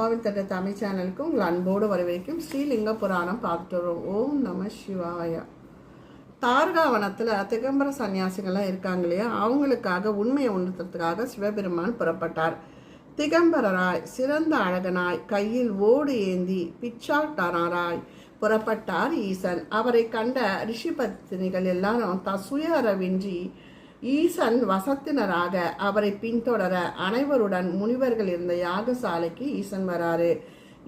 அம்மாவின் தட்ட தமிழ் சேனலுக்கு உங்கள் அன்போடு வரவேற்கும் ஸ்ரீலிங்க புராணம் பார்த்துட்டு வரோம். ஓம் நம சிவாயா. தார்காவனத்தில் திகம்பர சன்னியாசிகள்லாம் இருக்காங்க இல்லையா? அவங்களுக்காக உண்மையை உணர்த்துறதுக்காக சிவபெருமான் புறப்பட்டார். திகம்பரராய் சிறந்த அழகனாய் கையில் ஓடு ஏந்தி பிச்சாட்டாராய் புறப்பட்டார் ஈசன். அவரை கண்ட ரிஷி பத்தினிகள் எல்லாரும் தசுயரவின்றி ஈசன் வசத்தினராக அவரை பின்தொடர அனைவருடன் முனிவர்கள் இருந்த யாகசாலைக்கு ஈசன் வராரு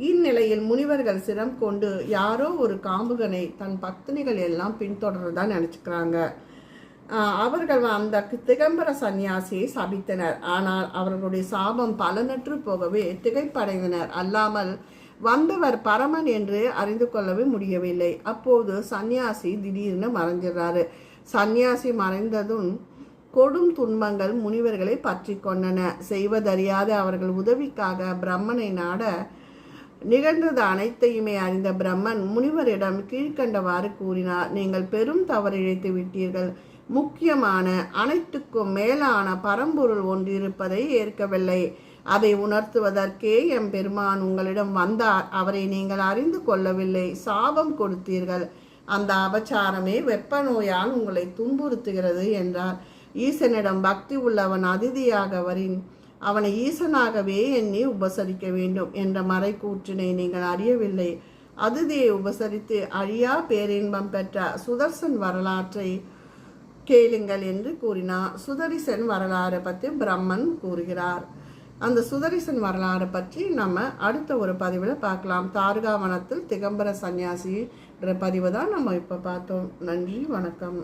இந்நிலையில் முனிவர்கள் சிரம் கொண்டு யாரோ ஒரு காம்புகனை தன் பத்தினிகள் எல்லாம் பின்தொடர்றதா நினச்சிக்கிறாங்க. அவர்கள் அந்த திகம்பர சந்நியாசியை சபித்தனர். ஆனால் அவர்களுடைய சாபம் பலனற்று போகவே திகைப்படைந்தனர். அல்லாமல் வந்தவர் பரமன் என்று அறிந்து கொள்ளவே முடியவில்லை. அப்போது சந்நியாசி திடீர்னு மறைஞ்சிடுறாரு. சந்நியாசி மறைந்ததும் கொடும் துன்பங்கள் முனிவர்களை பற்றி கொண்டன. செய்வதறியாத அவர்கள் உதவிக்காக பிரம்மனை நாட நிகழ்ந்தது அனைத்தையுமே அறிந்த பிரம்மன் முனிவரிடம் கீழ்கண்டவாறு கூறினார் நீங்கள் பெரும் தவறிழைத்து விட்டீர்கள். முக்கியமான அனைத்துக்கும் மேலான பரம்பொருள் ஒன்றிருப்பதை ஏற்கவில்லை. அதை உணர்த்துவதற்கே எம் பெருமான் உங்களிடம் வந்தார். அவரை நீங்கள் அறிந்து கொள்ளவில்லை. சாபம் கொடுத்தீர்கள். அந்த அபச்சாரமே வெப்ப நோயால் உங்களை துன்புறுத்துகிறது என்றார். ஈசனிடம் பக்தி உள்ளவன் அதிதியாக வரின் அவனை ஈசனாகவே எண்ணி உபசரிக்க வேண்டும் என்ற மறைக்கூற்றினை நீங்கள் அறியவில்லை. அதிதியை உபசரித்து அழியா பேரின்பம் பெற்ற சுதர்சன் வரலாற்றை கேளுங்கள் என்று கூறினார் சுதரிசன் வரலாறு பற்றி பிரம்மன் கூறுகிறார். அந்த சுதரிசன் வரலாறு பற்றி நம்ம அடுத்த ஒரு பதிவில் பார்க்கலாம். தாருகாவனத்தில் திகம்பர சன்னியாசின்ற பதிவு தான் நம்ம இப்போ பார்த்தோம். நன்றி வணக்கம்.